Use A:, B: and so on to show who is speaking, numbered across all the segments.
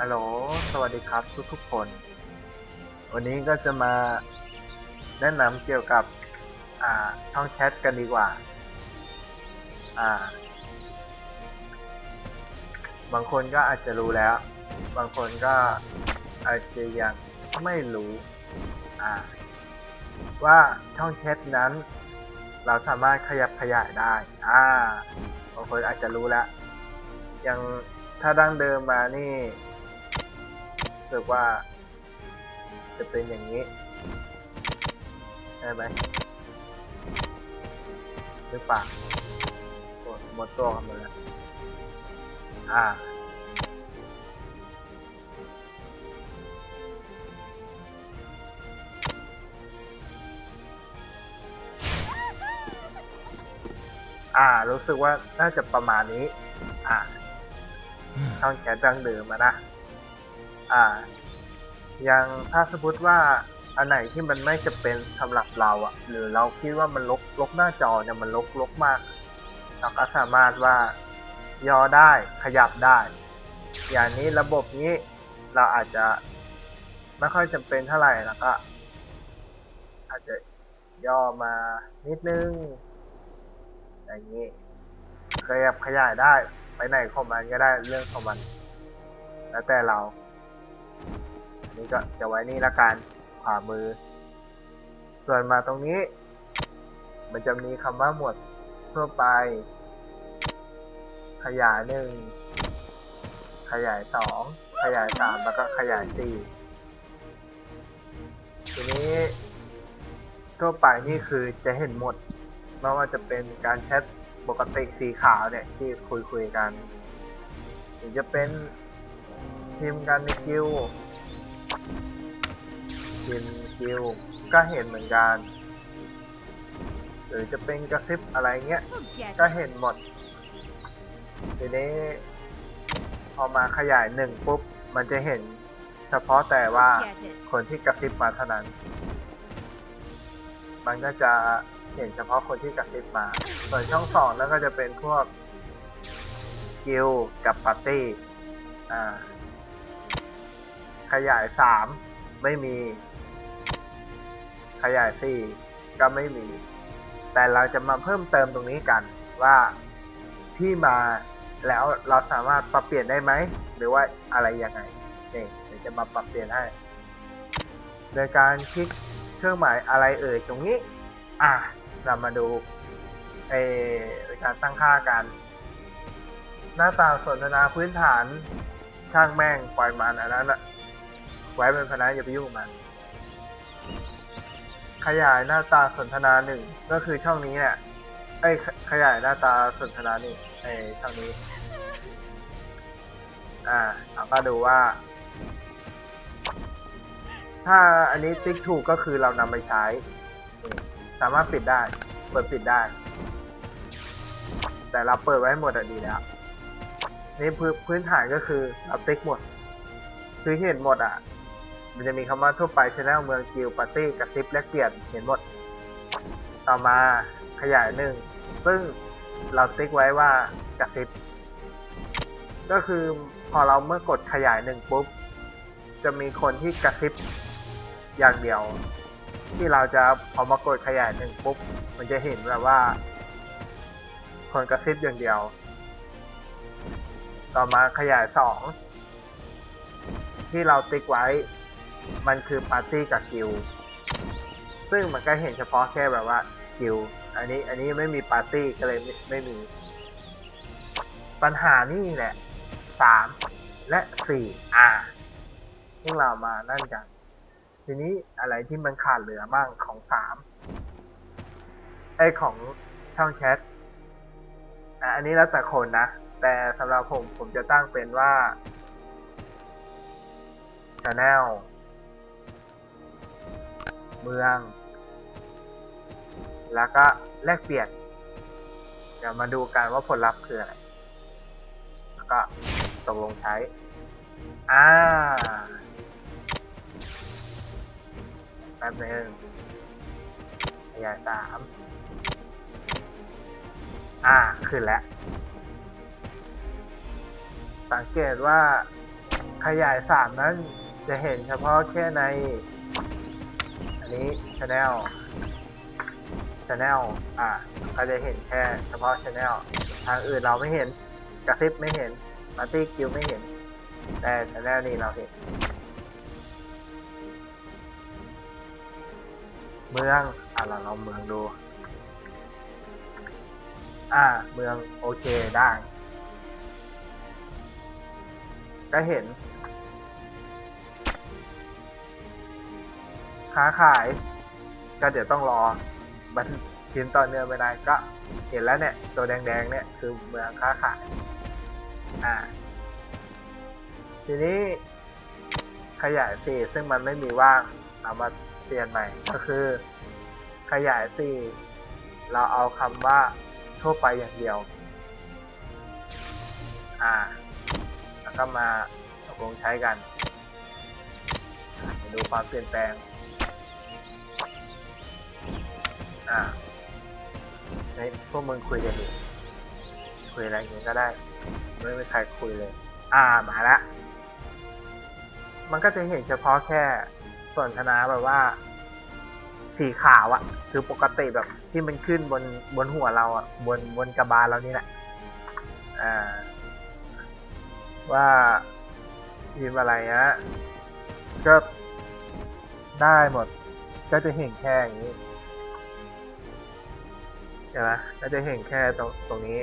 A: ฮัลโหล สวัสดีครับทุกทุกคน วันนี้ก็จะมาแนะนำเกี่ยวกับช่องแชทกันดีกว่าาบางคนก็อาจจะรู้แล้ว บางคนก็อาจจะยังไม่รู้ ว่าช่องแชทนั้น เราสามารถขยับขยายได้อ่าบางคนอาจจะรู้แล้ว ยังถ้าดั้งเดิมมานี่ รู้สึกว่า จะเป็นอย่างนี้ใช่ไหมหรือเปล่าหมดหมดตัวกันหมดแล้วอ่าอ่า รู้สึกว่าน่าจะประมาณนี้ อ่าช่องแชทดังเดิมมานะ อ่า ยังถ้าสมมติว่าอันไหนที่มันไม่จะเป็นสำหรับเราอะหรือเราคิดว่ามันลกลกหน้าจอเนี่ยมันลกลกมากเราก็สามารถว่า ย่อได้ขยับได้ อย่างนี้ระบบนี้เราอาจจะไม่ค่อยจำเป็นเท่าไหร่แล้วก็ อาจจะย่อมานิดนึง อย่างนี้ขยับขยายได้ ไปไหนของมันก็ได้เรื่องของมัน แล้วแต่เรา นี้ก็จะไว้นี่ละกันขวามือ ส่วนมาตรงนี้ มันจะมีคำว่าหมวดทั่วไป ขยายหนึ่งขยายสองขยายสามแล้วก็ขยายสี่ทีนี้ทั่วไปนี่คือจะเห็นหมดไม่ว่าจะเป็นการแชทปกติสีขาวเนี่ยที่คุยคุยๆกันหรือจะเป็นพิมพ์กันในคิว พิมพ์คิวก็เห็นเหมือนกัน หรือจะเป็นกระซิบอะไรเงี้ย ก็เห็นหมด ทีนี้ พอมาขยายหนึ่งปุ๊บ มันจะเห็นเฉพาะแต่ว่าคนที่กระซิบมาเท่านั้น มันก็จะเห็นเฉพาะคนที่กระซิบมา ส่วนช่องสองแล้วก็จะเป็นพวกกิลด์กับปาร์ตี้ อ่า ขยายสามไม่มี ขยายสี่ก็ไม่มี แต่เราจะมาเพิ่มเติมตรงนี้กันว่าที่มาแล้วเราสามารถปรับเปลี่ยนได้ไหม หรือว่าอะไรยังไงนี่เดี๋ยวจะมาปรับเปลี่ยนให้ โดยการคลิกเครื่องหมายอะไรเอ่ยตรงนี้ อะเรามาดูเอการตั้งค่ากัน หน้าตาสนทนาพื้นฐานช่างแม่งปล่อยมันอันนั้นอะไว้เป็นพนักอย่าไปยุ่งมัน ขยายหน้าตาสนทนาหนึ่งก็คือช่องนี้เนี่ยไอ้ขยายหน้าตาสนทนานี่ไอ้ช่องนี้ อ่าเราก็ดูว่า ถ้าอันนี้ติ๊กถูกก็คือเรานำไปใช้ สามารถปิดได้ เปิดปิดได้ แต่เราเปิดไว้ให้หมดอะดีแล้วนี่พื้นฐานก็คือเราติ๊กหมด คือเห็นหมดอะ มันจะมีคำว่าทั่วไปชแนลเมืองกิลปาร์ตี้กระซิบและเกียรติเห็นหมด ต่อมาขยายหนึ่ง ซึ่งเราติ๊กไว้ว่ากระซิบ ก็คือพอเราเมื่อกดขยายหนึ่งปุ๊บ จะมีคนที่กระซิบอย่างเดียว ที่เราจะพอมากดขยายหนึ่งปุ๊บ มันจะเห็นแบบว่า คนกระซิบอย่างเดียว ต่อมาขยายสองที่เราติ๊กไว้ มันคือปาร์ตี้กับกิลซึ่งมันก็เห็นเฉพาะแค่แบบว่ากิลอันนี้อันนี้ไม่มีปาร์ตี้ก็เลยไม่ไม่มี ปัญหานี่แหละสามและสี่อ่าซึ่งเรามานั่นกัน ทีนี้อะไรที่มันขาดเหลือบ้างของสามไอของช่องแชทอะอันนี้แล้วแต่คนนะ แต่สำหรับผมผมจะตั้งเป็นว่า channel เมือง แล้วก็แลกเปลี่ยน เดี๋ยวมาดูกันว่าผลลัพธ์คืออะไร แล้วก็ตกลงใช้ อ่า แป๊บนึงขยายสาม อ่า ขึ้นแล้ว สังเกตว่าขยายสามนั้นจะเห็นเฉพาะแค่ใน อันนี้ช n แนลช n แนลอะก็จะเห็นแค่เฉพาะช n แนลทางอื่นเราไม่เห็นกระซิบไม่เห็นปาร์ตี้กิวไม่เห็น แต่ช n แนลนี้เราเห็น เมืองอะเราลองเมืองดู อ่าเมืองโอเคได้ ก็เห็น ค้าขาย ก็เดี๋ยวต้องรอมันพิมพ์ต่อเนื่องไม่ได้ก็เห็นแล้วเนี่ย ตัวแดงๆ เนี่ยคือเมืองค้าขาย อ่า ทีนี้ขยายสี่ซึ่งมันไม่มีว่างเอามาเปลี่ยนใหม่ก็คือ ขยายสี่เราเอาคำว่าทั่วไปอย่างเดียว อ่า แล้วก็มาตกลงใช้กัน ดูความเปลี่ยนแปลง อ่าในพวกมึงคุยกันดิคุยอะไรอย่างนี้ก็ได้ ไม่มีใครคุยเลย อ่ามาละ มันก็จะเห็นเฉพาะแค่สนทนาแบบว่า สีขาวอะคือปกติแบบที่มันขึ้นบนบนหัวเราอะบนบนกระบาลเรานี่แหละอ่า ว่าพิมพ์อะไรนะก็ได้หมด ก็จะเห็นแค่อย่างนี้ ช่ไหมก็จะเห็นแค่ตรงตรงนี้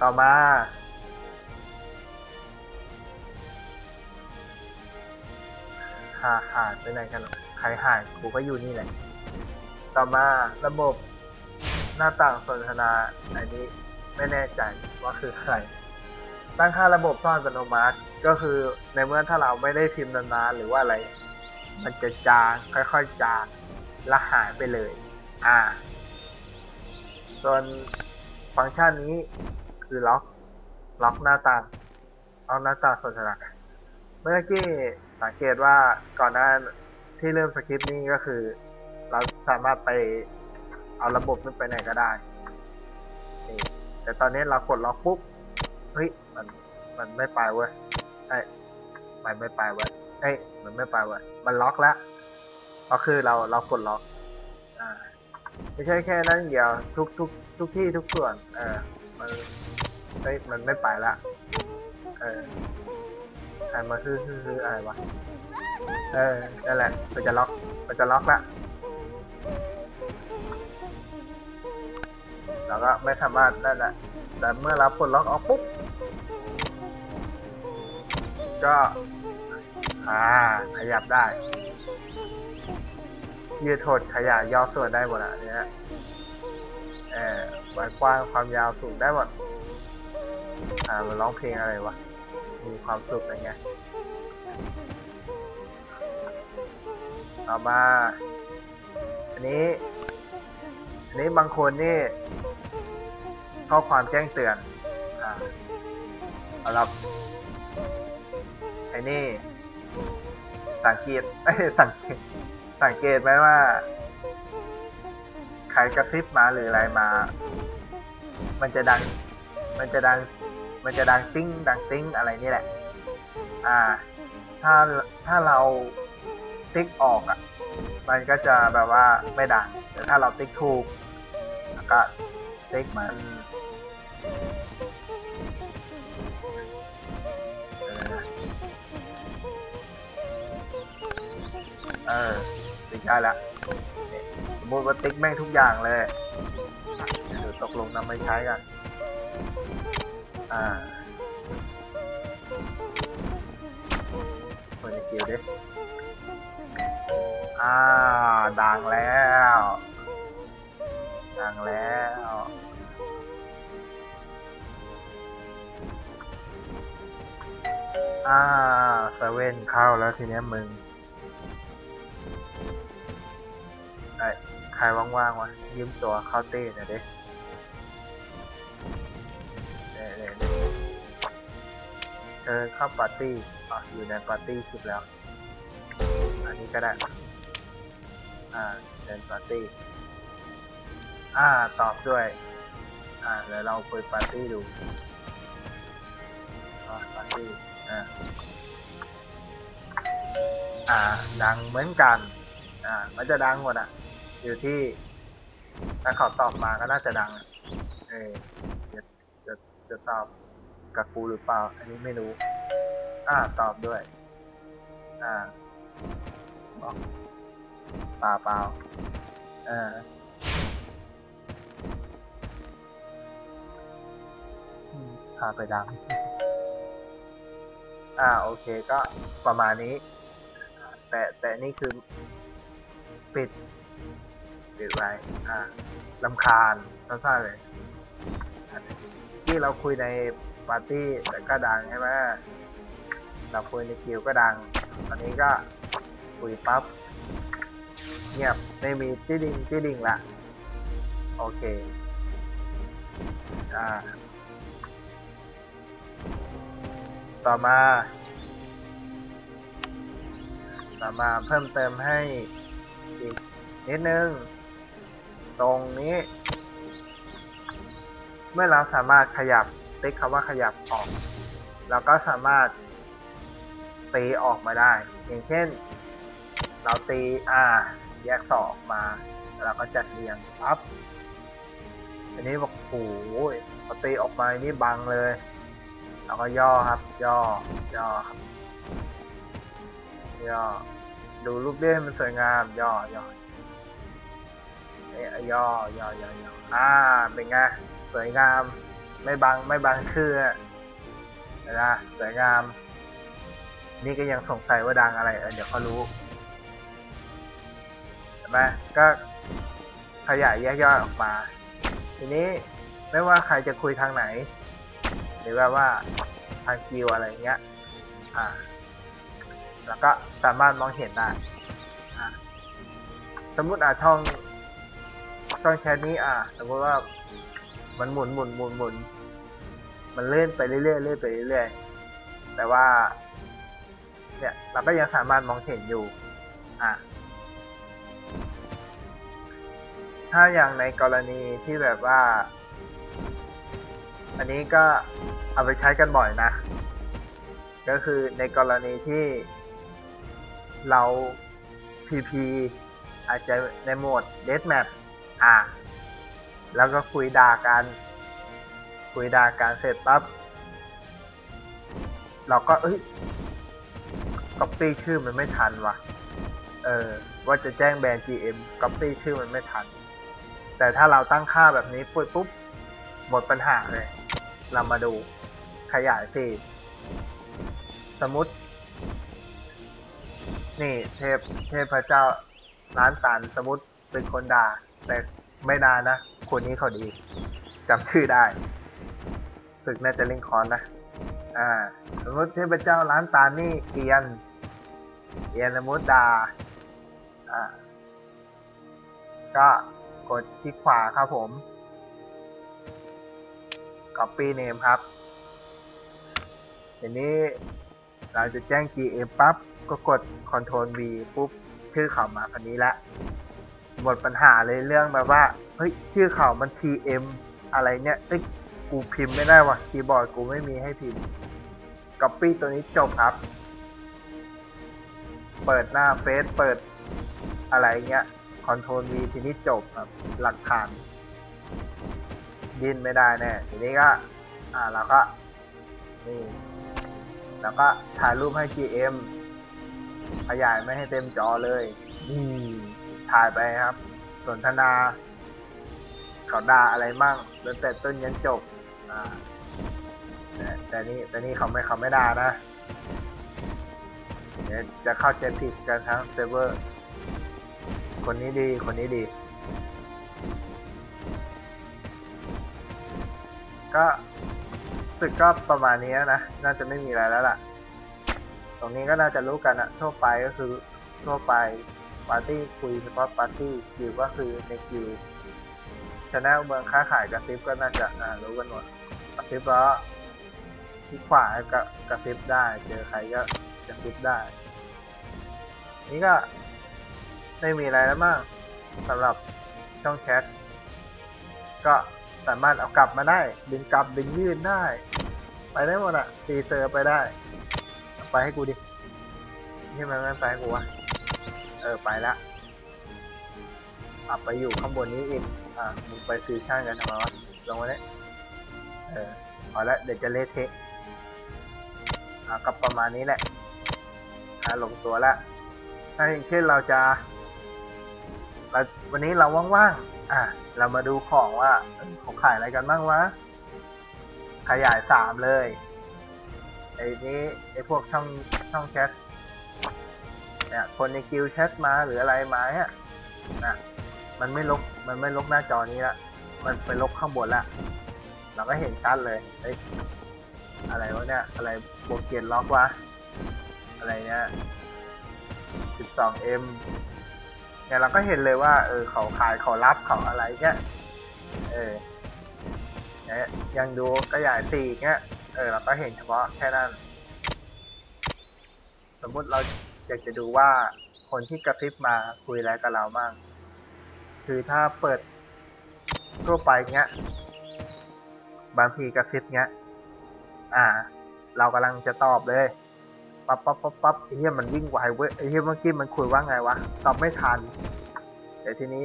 A: ต่อมา หาหายไปไหนกันหรอใครหายกูก็อยู่นี่แหละ ต่อมาระบบหน้าต่างสนทนาอันนี้ไม่แน่ใจว่าคือใคร ตั้งค่าระบบซ่อนอัตโนมัติก็คือในเมื่อถ้าเราไม่ได้พิมพ์นานๆหรือว่าอะไร มันจะจางค่อยๆจาง และหายไปเลย อ่า ส่วนฟังก์ชันนี้คือล็อก ล็อกหน้าต่างเอาหน้าต่างสนทนาเมื่อกี้สังเกตว่าก่อนหน้าที่เริ่มสคริปต์นี้ก็คือ เราสามารถไปเอาระบบนี้ไปไหนก็ได้ แต่ตอนนี้เรากดล็อกปุ๊บ เฮ้ย มัน มันไม่ไปเว้ยไอ้ยมันไม่ไปเว้ยเอ้ยมันไม่ไปเว้ยมันล็อกแล้ว ก็คือเราเรากดล็อกอ่าไม่ใช่แค่นั้นเดียวทุกทุกทุกที่ทุกส่วน เออมันเฮ้ยมันไม่ไปละเออใครมาคือคือคืออะไรวะเออนั่นแหละมันจะล็อกมันจะล็อกละแล้วก็ไม่สามารถนั่นแหละแต่เมื่อเราปลดล็อกออกปุ๊บก็ อ่าขยับได้ ยืดหดขยายย่อส่วนได้หมดอะเนี้ยเออไว้กว้างความยาวสูงได้หมด อ่ามันร้องเพลงอะไรวะ มีความสุขอะไรเงี้ยต่อมา อันนี้ อันนี้บางคนนี่ข้อความแจ้งเตือน อ่าสำหรับไอ้นี่สังเกตเอ้สังเกต สังเกตไหมว่า ใครกระซิบมาหรืออะไรมา มันจะดัง มันจะดัง มันจะดังติ้ง ดังติ้งอะไรนี่แหละ อ่า ถ้าถ้าเราติ๊กออกอะ มันก็จะแบบว่าไม่ดัง แต่ถ้าเราติ๊กถูกแล้วก็ติ๊กมันเออ ได้แล้วสมมติว่าติ๊กแม่งทุกอย่างเลยเดี๋ยวตกลงนำไปใช้กัน อ่าเปิดในกิวดิอ่าดังแล้วดังแล้วอ่าเซเว่นเข้าแล้วทีเนี้ยมึง ใครว่างๆวะยืมตัวเข้าเต้หน่อยดิเน่เน่เน่เชิญเข้าปาร์ตี้อะอยู่ในปาร์ตี้สุดแล้ว อันนี้ก็ได้ อ่าเชิญปาร์ตี้ อ่า ตอบด้วย อ่าเดี๋ยวเราเปิดปาร์ตี้ดูปาร์ตี้อ่าอ่า ดังเหมือนกัน อ่า มันจะดังหมดอะ อยู่ที่ถ้าเขาตอบมาก็น่าจะดังอะเออจะจะจะตอบกับกูหรือเปล่า อันนี้ไม่รู้ อ่าตอบด้วย อ่าบอกเปล่าเปล่าเออพาไปดัง อ่าโอเคก็ประมาณนี้ แต่แต่นี่คือปิด ปิดไว้อ่าลำคาญสั้นๆเลยที่เราคุยในปาร์ตี้แต่ก็ดังใช่ไหมเราคุยในคิวก็ดัง ตอนนี้ก็คุยปั๊บเงียบไม่มีจี้ดิงจี้ดิงละโอเคอ่าต่อมา ต่อมาเพิ่มเติมให้อีกนิดนึง ตรงนี้ เมื่อเราสามารถขยับติ๊กคำว่าขยับออก เราก็สามารถตีออกมาได้ อย่างเช่น เราตีอ่าแยกสองออกมา เราก็จัดเรียงปั๊บอันนี้บอกโอ้โหพอตีออกมาอันนี่บังเลย เราก็ย่อครับ ย่อ ย่อครับย่อ ดูรูปเล่นมันสวยงาม ย่อย่อ ย่อย่อย่อย่ออ่าเป็นไงสวยงาม ไม่บังไม่บังชื่อนะสวยงาม นี่ก็ยังสงสัยว่าดังอะไรเออเดี๋ยวเขารู้เห็นไหมก็ขยายแยกย่อยออกมา ทีนี้ไม่ว่าใครจะคุยทางไหน หรือว่าว่าทางกิวอะไรเงี้ยอ่าแล้วก็สามารถมองเห็นได้สมมติอ่าช่อง ช่องแชทนี้อ่าสมมติว่ามันหมุนหมุนหมุนหมุน มันเลื่อนไปเรื่อยๆเลื่อนไปเรื่อยๆแต่ว่า เนี่ย เราก็ยังสามารถมองเห็นอยู่ อ่าถ้าอย่างในกรณีที่แบบว่า อันนี้ก็เอาไปใช้กันบ่อยนะ ก็คือในกรณีที่เรา PP อาจจะในโหมด Deathmatch อะแล้วก็คุยด่ากัน คุยด่ากันเสร็จปั๊บเราก็เอ้ย copy ชื่อมันไม่ทันวะเออ ว่าจะแจ้งแบรนด์ GM copy ชื่อมันไม่ทัน แต่ถ้าเราตั้งค่าแบบนี้ปุ๊บปุ๊บหมดปัญหาเลย เรามาดูขยายฟีดสมมติ นี่เทพเทพเจ้าร้านตันสมมติเป็นคนด่า แต่ไม่นานนะ คนนี้เขาดีจำชื่อได้ ศึกน่าจะเล่นคอนนะ อ่า สมมติเทพเจ้าร้านตานี่เอียน เอียนสมมติดา อ่า ก็กดคลิกขวาครับผม copy name ครับทีนี้เราจะแจ้ง GM ปั๊บ ก็กด Ctrl V ปุ๊บ ชื่อเขามาคนนี้ละ หมดปัญหาเลยเรื่องแบบว่าเฮ้ยชื่อเขามัน TM อะไรเนี่ยเอ้ยกูพิมพ์ไม่ได้ว่ะคีย์บอร์ดกูไม่มีให้พิมพ์ Copy ตัวนี้จบครับ เปิดหน้าเฟซเปิดอะไรเงี้ย Ctrl V ทีนี้จบครับหลักฐานดิ้นไม่ได้แน่ทีนี้ก็อ่าเราก็นี่แล้วก็ถ่ายรูปให้ GM ขยายไม่ให้เต็มจอเลยนี่ ถ่ายไปครับ สนทนาเขาด่าอะไรมั่งตั้งแต่ต้นยันจบอ่าแต่แต่นี่แต่นี่เขาไม่เขาไม่ด่านะเดี๋ยวจะเข้าใจผิดกันทั้งเซิร์ฟเวอร์ คนนี้ดีคนนี้ดี ก็สึกก็ประมาณนี้นะ น่าจะไม่มีอะไรแล้วล่ะ ตรงนี้ก็น่าจะรู้กันอะทั่วไปก็คือทั่วไป ปาร์ตี้คุยเฉพาะปาร์ตี้คิวก็คือในคิวชนลเมืองค้าขายกระซิบก็น่าจะอ่ารู้กันหมดกระซิบแล้วที่ขวาก็กระซิบได้ เจอใครก็กระซิบได้ นี่ก็ไม่มีอะไรแล้วมั้งสำหรับช่องแชทก็สามารถเอากลับมาได้ ดึงกลับดึงยื่นได้ ไปได้หมดอะซีเซอร์ไปได้ ไปให้กูดินี่มันไม่ไปให้กูวะ ออไปละอะไปอยู่ข้างบนนี้อีก อะมึงไปฟิวชั่นกันทำไมวะ ลงมาเนี่ยเออพอละเดี๋ยวจะเละเทะอะก็ประมาณนี้แหละอะลงตัวละถ้าอย่างเช่นเราจะเราวันนี้เราว่างๆ อะ เรามาดูของว่าเอ้ยเขาขายอะไรกันบ้างวะ ขยายสามเลย ไอ้นี้ไอ้พวกช่องช่องแชท เนี่ยคนในกิลด์แชทมาหรืออะไรมาเนี่ยนะมันไม่ลบมันไม่ลบหน้าจอนี้ละมันไปลบข้างบนละเราก็เห็นชัดเลยเอ้ยอะไรวะเนี่ยอะไรโบเกียนล็อกวะอะไรเนี่ย 12m เนี่ยเราก็เห็นเลยว่า เออเขาขายเขารับเขาอะไรเนี่ยเออเนี่ยยังดูก็ใหญ่สี่เงี้ยเออเราก็เห็นเฉพาะแค่นั้น สมมติเรา อยากจะดูว่าคนที่กระพริบมาคุยอะไรกับเราบ้าง คือถ้าเปิดทั่วไปเงี้ย บางทีกระพริบเงี้ย อ่า เรากำลังจะตอบเลยปั๊บปั๊บปั๊บปั๊บไอ้เหี้ยมันวิ่งไวเว้ยไอ้เหี้ยเมื่อกี้มันคุยว่าไงวะตอบไม่ทันแต่ทีนี้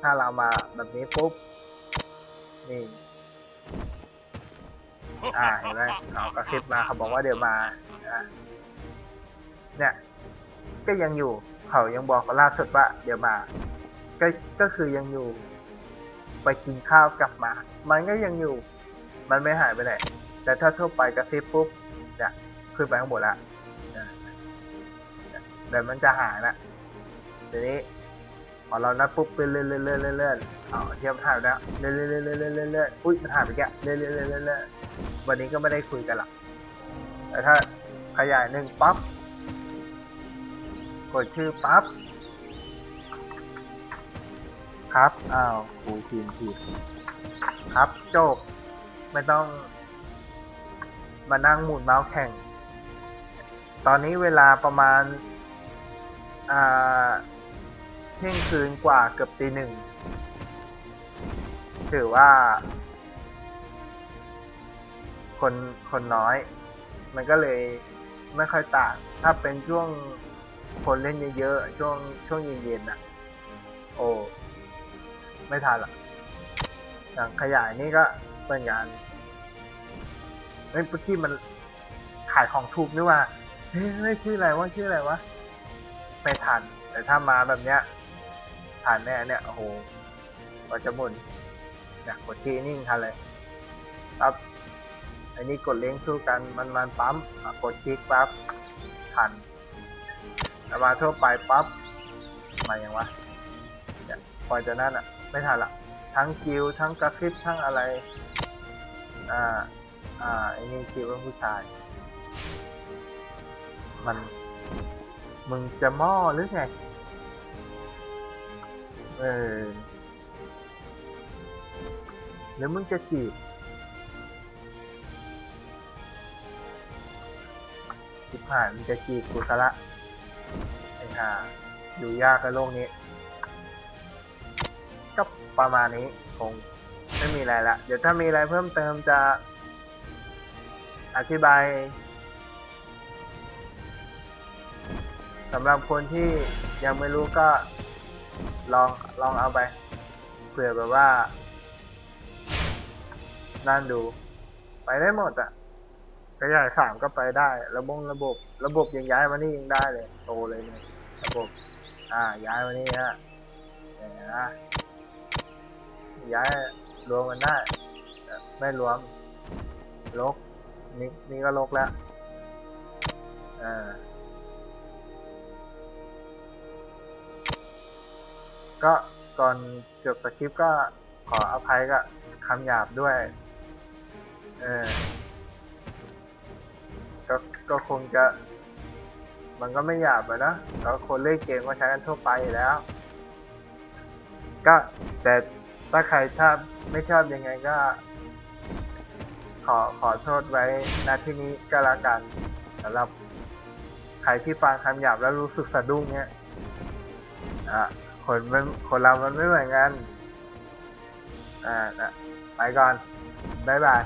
A: ถ้าเรามาแบบนี้ปุ๊บนี่อ่าเห็นไหมเขากระซิบมาเขาบอกว่าเดี๋ยวมาเนี่ย ก็ยังอยู่ เขายังบอกล่าสุดว่าเดี๋ยวมา ก็ก็คือยังอยู่ ไปกินข้าวกลับมา มันก็ยังอยู่ มันไม่หายไปไหน แต่ถ้าทั่วไปกระซิบปุ๊บเนี่ยขึ้นไปข้างบนละนะเดี๋ยวมันจะหายละทีนี้พอเรานับปุ๊บไปเรื่อยๆเรื่อยๆเรื่อยๆเอาเทียมหายแล้วเรื่อยๆเรื่อยๆเรื่อยๆเรื่อยๆอุ้ยมันหายไปแกเรื่อยๆเรื่อยๆเรื่อยๆวันนี้ก็ไม่ได้คุยกันหรอกแต่ถ้าขยายหนึ่งปั๊บ กดชื่อปั๊บครับอ้าวครูพิมพ์ผิดครับจบไม่ต้อง มานั่งหมุนเมาส์แข่ง ตอนนี้เวลาประมาณอ่าเที่ยงคืนกว่าเกือบตีหนึ่งถือว่า คนคนน้อย มันก็เลยไม่ค่อยต่าง ถ้าเป็นช่วง คนเล่นเยอะๆ ช่วงช่วงเย็นๆน่ะ โอ้ ไม่ทันหรอกอย่างขยายนี่ก็เหมือนกันเฮ้ยเมื่อกี้มันขายของถูกนี่ว่าเฮ้ยชื่ออะไรวะชื่ออะไรวะ ไม่ทัน แต่ถ้ามาแบบเนี้ยทันแน่เนี่ยโอ้โหกว่าจะหมุนเนี่ยกดที่นิ่งทันเลยปั๊บอันนี้กดเล้งสู้กันมันมันปั๊มกดคลิกปั๊บทัน แต่มาทั่วไปปั๊บมาอย่างวะเนี่ยพอจะนั่นอะ ไม่ทันละทั้งคิวทั้งกระพริบทั้งอะไร อ่า อ่าไอ้นี่คิดว่าผู้ชาย มัน มึงจะม้อหรือไง เออหรือมึงจะจีบจิบผ่านมึงจะจีบกูซะละ ไอ้ห่าอยู่ยากในโลกนี้ ก็ประมาณนี้คงไม่มีอะไรละ เดี๋ยวถ้ามีอะไรเพิ่มเติมจะอธิบายสำหรับคนที่ยังไม่รู้ก็ลองลองเอาไปเผื่อแบบว่านั่นดู ไปได้หมดอะ ขยายสามก็ไปได้ ระบบระบบ ระบบยังย้ายมานี่ยังได้เลย โตเลยเนี่ยระบบ อ่า ย้ายมานี่ฮะเนี่ยนะย้ายรวมกันได้ ไม่รวม ลก นี่นี่ก็ลกแล้วอ่าก็ก่อนจบสคริปต์ก็ขออภัยกับคำหยาบด้วย เออ ก็คงจะ มันก็ไม่หยาบอะนะแล้วคนเล่นเกมก็ใช้กันทั่วไปอยู่แล้ว ก็แต่ถ้าใครชอบไม่ชอบยังไงก็ ขอขอโทษไว้ณที่นี้ก็แล้วกันสำหรับใครที่ฟังคำหยาบแล้วรู้สึกสะดุ้งเนี้ยอะคนมันคนเรามันไม่เหมือนกันอ่านะไปก่อนบ๊ายบาย